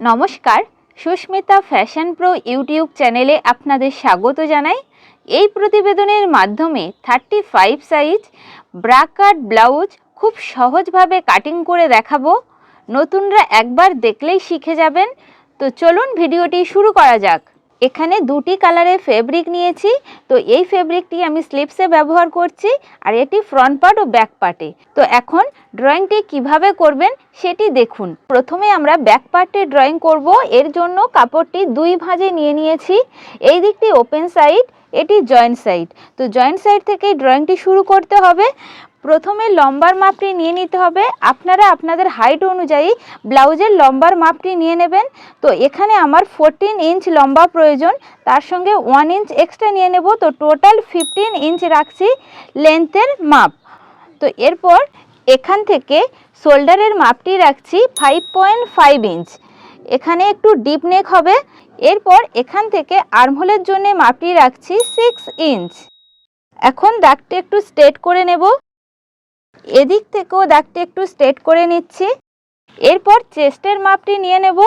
নমস্কার, Susmita fashion pro YouTube চ্যানেলে আপনাদের স্বাগত জানাই। এই প্রতিবেদনের মাধ্যমে thirty five size bra cut blouse খুব সহজভাবে কাটিং করে দেখাবো। নতুনরা একবার দেখলেই শিখে যাবেন। তো চলুন ভিডিওটি শুরু করা যাক। এখানে দুটি কালারের ফেব্রিক নিয়েছি। তো এই ফেব্রিকটি আমি স্লিপসে ব্যবহার করছি আর এটি ফ্রন্ট পার্ট ও ব্যাক পার্টে তো এখন ড্রয়িংটি কীভাবে করবেন সেটি দেখুন। প্রথমে আমরা ব্যাক পার্টে ড্রয়িং করব। এর জন্য কাপড়টি দুই ভাঁজে নিয়ে নিয়েছি। এই দিকটি ওপেন সাইড এটি জয়েন্ট সাইড তো জয়েন্ট সাইড থেকেই ড্রয়িংটি শুরু করতে হবে। প্রথমে লম্বার মাপটি নিয়ে নিতে হবে। আপনারা আপনাদের হাইট অনুযায়ী ব্লাউজের লম্বার মাপটি নিয়ে নেবেন। তো এখানে আমার ফোরটিন ইঞ্চ লম্বা প্রয়োজন। তার সঙ্গে ওয়ান ইঞ্চ এক্সট্রা নিয়ে নেব। তো টোটাল ফিফটিন ইঞ্চ রাখছি লেন্থের মাপ। তো এরপর এখান থেকে শোল্ডারের মাপটি রাখছি ফাইভ পয়েন্ট ফাইভ ইঞ্চ এখানে একটু ডিপ নেক হবে। এরপর এখান থেকে আর্মহোলের জন্য মাপটি রাখছি সিক্স ইঞ্চ এখন দাগটি একটু স্ট্রেট করে নেব। এদিক থেকেও দাগটি একটু স্ট্রেট করে নিচ্ছি। এরপর চেস্টের মাপটি নিয়ে নেব।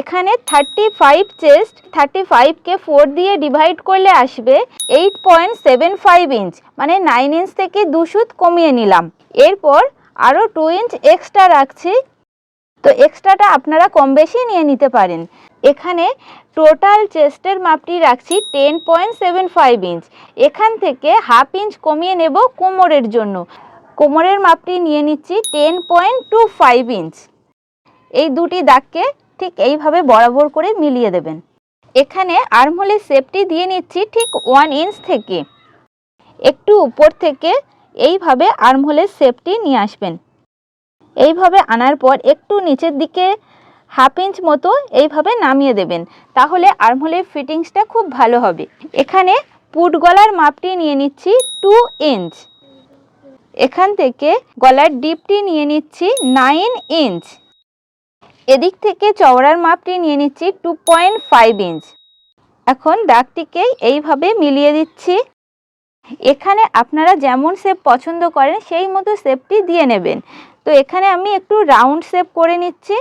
এখানে থার্টি ফাইভ চেস্ট থার্টি ফাইভকে ফোর দিয়ে ডিভাইড করলে আসবে eight point seven five inch মানে নাইন ইঞ্চ থেকে দু সুত কমিয়ে নিলাম। এরপর আরও টু ইঞ্চ এক্সট্রা রাখছি। তো এক্সট্রাটা আপনারা কম বেশি নিয়ে নিতে পারেন। এখানে টোটাল চেস্টের মাপটি রাখছি ten point seven five inch এখান থেকে হাফ ইঞ্চ কমিয়ে নেব কোমরের জন্য। কোমরের মাপটি নিয়ে নিচ্ছি ten point two five inch এই দুটি দাগকে ঠিক এইভাবে বরাবর করে মিলিয়ে দেবেন। এখানে আর্মহোলের শেপটি দিয়ে নিচ্ছি ঠিক ওয়ান ইঞ্চ থেকে। একটু উপর থেকে এইভাবে আর্মহোলের শেপটি নিয়ে আসবেন। এইভাবে আনার পর একটু নিচের দিকে হাফ ইঞ্চ মতো এইভাবে নামিয়ে দেবেন। তাহলে আর্মহোলের ফিটিংসটা খুব ভালো হবে। এখানে পুট গলার মাপটি নিয়ে নিচ্ছি টু ইঞ্চ এখান থেকে গলার ডিপটি নিয়ে নিচ্ছি নাইন ইঞ্চ এদিক থেকে চওড়ার মাপটি নিয়ে নিচ্ছি টু পয়েন্ট ফাইভ ইঞ্চ এখন দাগটিকে এইভাবে মিলিয়ে দিচ্ছি। এখানে আপনারা যেমন শেপ পছন্দ করেন, সেই মতো শেপটি দিয়ে নেবেন। তো এখানে আমি একটু রাউন্ড শেপ করে নিচ্ছি।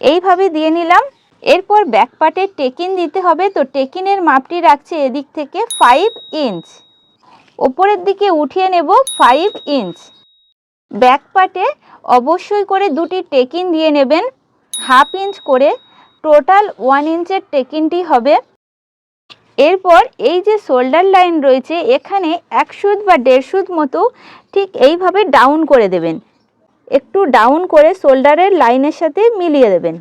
এইভাবে দিয়ে নিলাম। এরপর ব্যাক পার্টে টেকিন দিতে হবে। তো টেকিনের মাপটি রাখছি এদিক থেকে ফাইভ ইঞ্চ ওপরের দিকে উঠিয়ে নেব ফাইভ ইঞ্চ ব্যাক পার্টে অবশ্যই করে দুটি টেকিন দিয়ে নেবেন। হাফ ইঞ্চ করে টোটাল ওয়ান ইঞ্চের টেকিনটি হবে। এরপর এই যে শোল্ডার লাইন রয়েছে, এখানে এক সুদ বা দেড় সুদ মতো ঠিক এইভাবে ডাউন করে দেবেন। একটু ডাউন করে শোল্ডারের লাইনের সাথে মিলিয়ে দেবেন।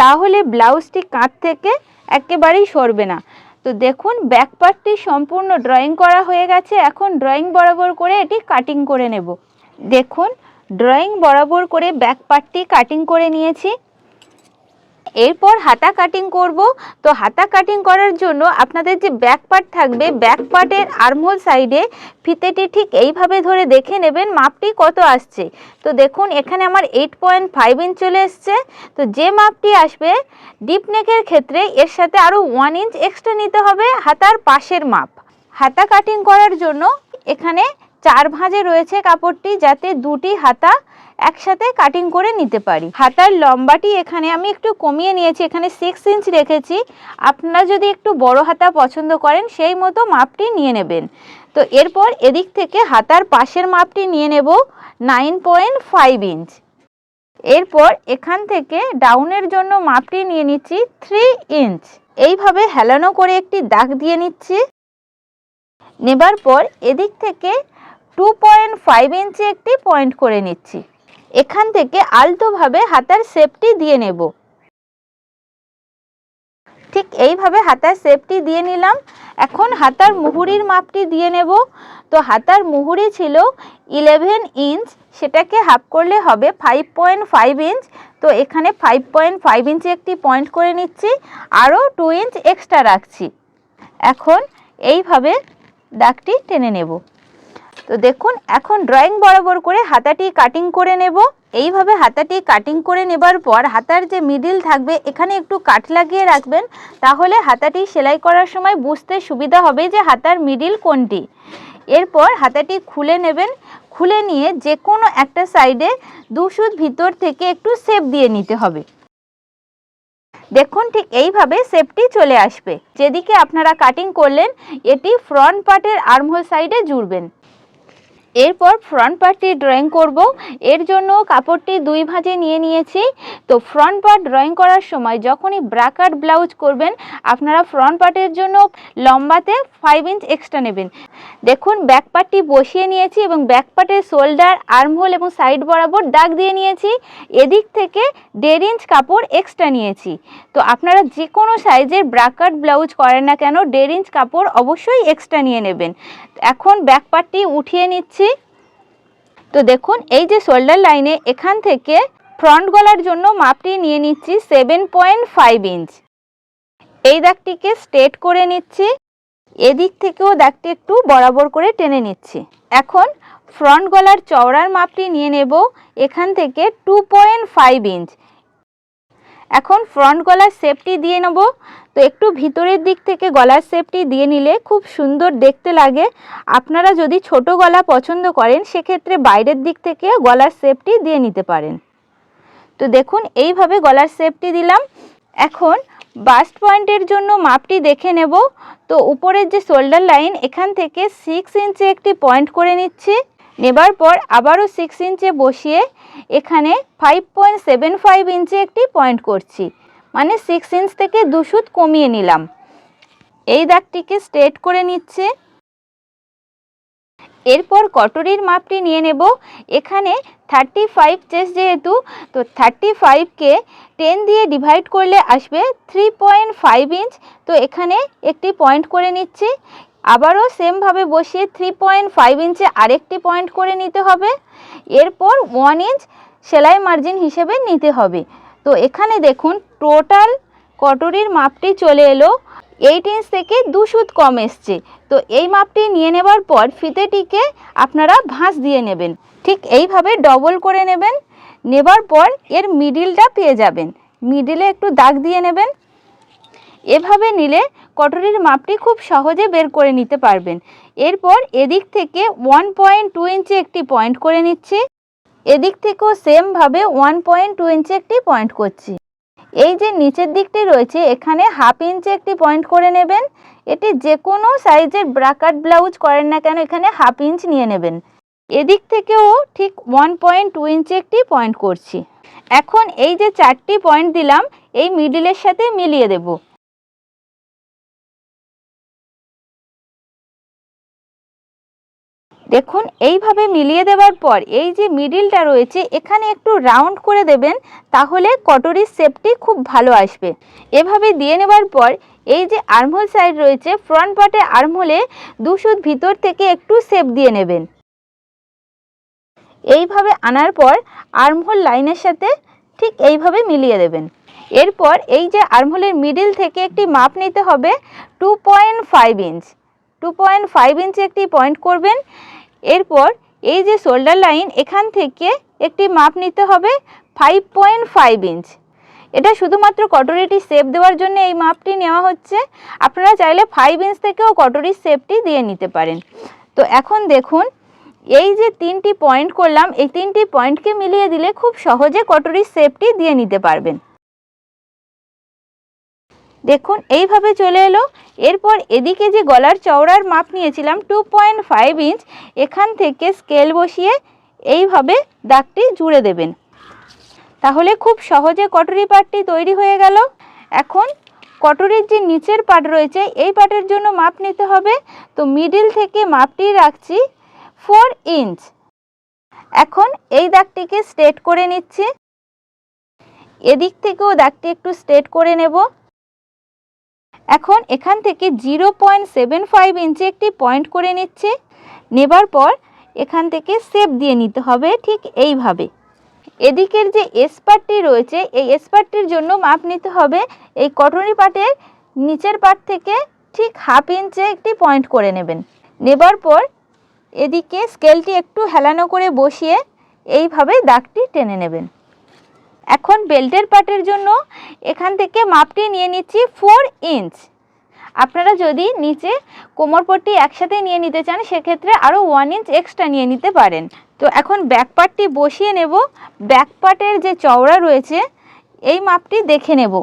তাহলে ব্লাউজটি কাঁধ থেকে একেবারেই সরবে না। তো দেখুন ব্যাক পার্টটি সম্পূর্ণ ড্রয়িং করা হয়ে গেছে। এখন ড্রয়িং বরাবর করে এটি কাটিং করে নেব। দেখুন ড্রয়িং বরাবর করে ব্যাক পার্টটি কাটিং করে নিয়েছি। এরপর হাতা কাটিং করব। তো হাতা কাটিং করার জন্য আপনাদের যে ব্যাক পার্ট থাকবে ব্যাক পার্টের আর্মহোল সাইডে ফিতেটি ঠিক এইভাবে ধরে দেখে নেবেন মাপটি কত আসছে। তো দেখুন, এখানে আমার এইট পয়েন্ট ফাইভ ইঞ্চ চলে এসছে। তো যে মাপটি আসবে ডিপ নেকের ক্ষেত্রে এর সাথে আরও ওয়ান ইঞ্চ এক্সট্রা নিতে হবে হাতার পাশের মাপ। হাতা কাটিং করার জন্য এখানে চার ভাঁজে রয়েছে কাপড়টি, যাতে দুটি হাতা একসাথে কাটিং করে নিতে পারি। হাতার লম্বাটি এখানে আমি একটু কমিয়ে নিয়েছি, এখানে সিক্স ইঞ্চ রেখেছি। আপনারা যদি একটু বড় হাতা পছন্দ করেন, সেই মতো মাপটি নিয়ে নেবেন। তো এরপর এদিক থেকে হাতার পাশের মাপটি নিয়ে নেব নাইন পয়েন্ট ফাইভ ইঞ্চ এরপর এখান থেকে ডাউনের জন্য মাপটি নিয়ে নিচ্ছি থ্রি ইঞ্চ এইভাবে হেলানো করে একটি দাগ দিয়ে নিচ্ছি। নেবার পর এদিক থেকে টু পয়েন্ট ফাইভ ইঞ্চি একটি পয়েন্ট করে নিচ্ছি। এখান থেকে আলতোভাবে হাতার শেপটি দিয়ে নেব। ঠিক এইভাবে হাতার শেপটি দিয়ে নিলাম। এখন হাতার মুহুরির মাপটি দিয়ে নেব। তো হাতার মুহুরি ছিল ইলেভেন ইঞ্চ সেটাকে হাফ করলে হবে ফাইভ পয়েন্ট ফাইভ ইঞ্চ তো এখানে ফাইভ পয়েন্ট ফাইভ ইঞ্চি একটি পয়েন্ট করে নিচ্ছি। আরও টু ইঞ্চ এক্সট্রা রাখছি। এখন এইভাবে দাগটি টেনে নেব। তো দেখুন, এখন ড্রয়িং বরাবর করে হাতাটি কাটিং করে নেব। এইভাবে হাতাটি কাটিং করে নেবার পর হাতার যে মিডিল থাকবে, এখানে একটু কাট লাগিয়ে রাখবেন। তাহলে হাতাটি সেলাই করার সময় বুঝতে সুবিধা হবে যে হাতার মিডিল কোনটি। এরপর হাতাটি খুলে নেবেন। খুলে নিয়ে যে কোনো একটা সাইডে দু সুত ভিতর থেকে একটু সেপ দিয়ে নিতে হবে। দেখুন, ঠিক এইভাবে সেপটি চলে আসবে। যেদিকে আপনারা কাটিং করলেন, এটি ফ্রন্ট পার্টের আর্মহোল সাইডে জুড়বেন। এরপর ফ্রন্ট পার্টটি ড্রয়িং করব। এর জন্য কাপড়টি দুই ভাঁজে নিয়ে নিয়েছি। তো ফ্রন্ট পার্ট ড্রয়িং করার সময় যখনই ব্রাকার ব্লাউজ করবেন, আপনারা ফ্রন্ট পার্টের জন্য লম্বাতে ফাইভ ইঞ্চ এক্সট্রা নেবেন। দেখুন ব্যাক পার্টটি বসিয়ে নিয়েছি এবং ব্যাক পার্টের শোল্ডার আর্মহোল এবং সাইড বরাবর দাগ দিয়ে নিয়েছি। এদিক থেকে দেড় ইঞ্চ কাপড় এক্সট্রা নিয়েছি। তো আপনারা যে কোনো সাইজের ব্রাকার ব্লাউজ করেন না কেন, দেড় ইঞ্চ কাপড় অবশ্যই এক্সট্রা নিয়ে নেবেন। এখন ব্যাক পার্টটি উঠিয়ে নিচ্ছি। তো দেখুন, এই যে শোল্ডার লাইনে এখান থেকে ফ্রন্ট গলার জন্য মাপটি নিয়ে নিচ্ছি সেভেন পয়েন্ট ফাইভ ইঞ্চ এই দাগটিকে স্ট্রেট করে নিচ্ছি, এদিক থেকেও দাগটি একটু বরাবর করে টেনে নিচ্ছি। এখন ফ্রন্ট গলার চওড়ার মাপটি নিয়ে নেব, এখান থেকে টু পয়েন্ট ফাইভ ইঞ্চ এখন ফ্রন্ট গলার শেপটি দিয়ে নেব তো একটু ভিতরের দিক থেকে গলার শেপটি দিয়ে নিলে খুব সুন্দর দেখতে লাগে। আপনারা যদি ছোট গলা পছন্দ করেন, সেক্ষেত্রে বাইরের দিক থেকে গলার শেপটি দিয়ে নিতে পারেন। তো দেখুন, এইভাবে গলার শেপটি দিলাম। এখন বাস্ট পয়েন্টের জন্য মাপটি দেখে নেব। তো উপরের যে শোল্ডার লাইন এখান থেকে সিক্স ইঞ্চে একটি পয়েন্ট করে নিচ্ছি। নেবার পর আবারও সিক্স ইঞ্চে বসিয়ে এখানে ফাইভ পয়েন্ট সেভেন ফাইভ ইঞ্চে একটি পয়েন্ট করছি। মানে সিক্স ইঞ্চ থেকে দু সুত কমিয়ে নিলাম। এই দাগটিকে স্ট্রেট করে নিচ্ছে। এরপর কটরির মাপটি নিয়ে নেব। এখানে থার্টি ফাইভ চেস যেহেতু, তো থার্টি ফাইভকে টেন দিয়ে ডিভাইড করলে আসবে থ্রি পয়েন্ট ফাইভ ইঞ্চ তো এখানে একটি পয়েন্ট করে নিচ্ছি। আবারও সেমভাবে বসিয়ে থ্রি পয়েন্ট ফাইভ ইঞ্চে আরেকটি পয়েন্ট করে নিতে হবে। এরপর ওয়ান ইঞ্চ সেলাই মার্জিন হিসেবে নিতে হবে। তো এখানে দেখুন টোটাল কটরির মাপটি চলে এলো এইট ইঞ্চ থেকে দু সুত কম এসছে। তো এই মাপটি নিয়ে নেবার পর ফিতেটিকে আপনারা ভাঁজ দিয়ে নেবেন। ঠিক এইভাবে ডবল করে নেবেন। নেবার পর এর মিডিলটা পেয়ে যাবেন। মিডিলে একটু দাগ দিয়ে নেবেন। এভাবে নিলে কটরির মাপটি খুব সহজে বের করে নিতে পারবেন। এরপর এদিক থেকে ওয়ান পয়েন্ট টু ইঞ্চি একটি পয়েন্ট করে নিচ্ছি। এদিক থেকেও সেমভাবে ওয়ান পয়েন্ট টু ইঞ্চি একটি পয়েন্ট করছি। এই যে নিচের দিকটি রয়েছে, এখানে হাফ ইঞ্চি একটি পয়েন্ট করে নেবেন। এটি যে কোনো সাইজের ব্রাকাট ব্লাউজ করেন না কেন, এখানে হাফ ইঞ্চ নিয়ে নেবেন। এদিক থেকেও ঠিক ওয়ান পয়েন্ট টু ইঞ্চি একটি পয়েন্ট করছি। এখন এই যে চারটি পয়েন্ট দিলাম, এই মিডিলের সাথে মিলিয়ে দেব। দেখুন, এইভাবে মিলিয়ে দেওয়ার পর এই যে মিডিলটা রয়েছে, এখানে একটু রাউন্ড করে দেবেন, তাহলে কটরির শেপটি খুব ভালো আসবে। এভাবে দিয়ে নেবার পর এই যে আর্মহোল সাইড রয়েছে ফ্রন্ট পার্টে আর্মহোলে দু সুত ভিতর থেকে একটু শেপ দিয়ে নেবেন। এইভাবে আনার পর আর্মহোল লাইনের সাথে ঠিক এইভাবে মিলিয়ে দেবেন। এরপর এই যে আর্মহোলের মিডিল থেকে একটি মাপ নিতে হবে two point five inch two point five ইঞ্চে একটি পয়েন্ট করবেন। এরপর এই যে শোল্ডার লাইন এখান থেকে একটি মাপ নিতে হবে ফাইভ পয়েন্ট ফাইভ ইঞ্চ এটা শুধুমাত্র কটরিটি শেপ দেওয়ার জন্য এই মাপটি নেওয়া হচ্ছে। আপনারা চাইলে ফাইভ ইঞ্চ থেকেও কটরির শেপটি দিয়ে নিতে পারেন। তো এখন দেখুন, এই যে তিনটি পয়েন্ট করলাম, এই তিনটি পয়েন্টকে মিলিয়ে দিলে খুব সহজে কটরির শেপটি দিয়ে নিতে পারবেন। দেখুন, এইভাবে চলে এলো। এরপর এদিকে যে গলার চওড়ার মাপ নিয়েছিলাম টু পয়েন্ট ফাইভ ইঞ্চ এখান থেকে স্কেল বসিয়ে এইভাবে দাগটি জুড়ে দেবেন। তাহলে খুব সহজে কটরি পাটটি তৈরি হয়ে গেল। এখন কটরির যে নিচের পাট রয়েছে, এই পাটের জন্য মাপ নিতে হবে। তো মিডিল থেকে মাপটি রাখছি ফোর ইঞ্চ এখন এই দাগটিকে স্ট্রেট করে নিচ্ছি। এদিক থেকেও দাগটি একটু স্ট্রেট করে নেব। এখন এখান থেকে zero point seven five inch একটি পয়েন্ট করে নিচ্ছে। নেবার পর এখান থেকে সেপ দিয়ে নিতে হবে ঠিক এইভাবে। এদিকের যে এসপারটি রয়েছে, এই এসপারটির জন্য মাপ নিতে হবে। এই কটনি পাটের নিচের পাট থেকে ঠিক হাফ ইঞ্চে একটি পয়েন্ট করে নেবেন। নেবার পর এদিকে স্কেলটি একটু হেলানো করে বসিয়ে এইভাবে দাগটি টেনে নেবেন। এখন বেল্টের পাটের জন্য এখান থেকে মাপটি নিয়ে নিচ্ছি ফোর ইঞ্চ আপনারা যদি নিচে কোমরপট্টি একসাথে নিয়ে নিতে চান, সেক্ষেত্রে আরও ওয়ান ইঞ্চ এক্সট্রা নিয়ে নিতে পারেন। তো এখন ব্যাক পার্টটি বসিয়ে নেব। ব্যাক পার্টের যে চওড়া রয়েছে, এই মাপটি দেখে নেব।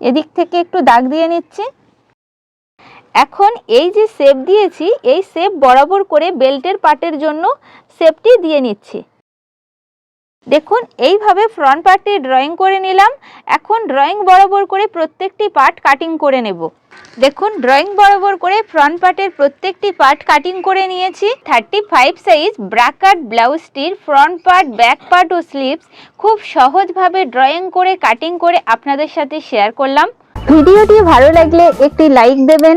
এদিক থেকে একটু দাগ দিয়ে নিচ্ছি। এখন এই যে শেপ দিয়েছি, এই শেপ বরাবর করে বেল্টের পার্টের জন্য শেপটি দিয়ে নিচ্ছি। দেখুন, এইভাবে ফ্রন্ট পার্টটি ড্রয়িং করে নিলাম। এখন ড্রয়িং বরাবর করে প্রত্যেকটি পার্ট কাটিং করে নেব। দেখুন ড্রয়িং বরাবর করে ফ্রন্ট পার্টের প্রত্যেকটি পার্ট কাটিং করে নিয়েছি। Thirty five size bra cut ব্লাউজটির front part back part ও স্লিভস খুব সহজভাবে ড্রয়িং করে কাটিং করে আপনাদের সাথে শেয়ার করলাম। ভিডিওটি ভালো লাগলে একটি লাইক দেবেন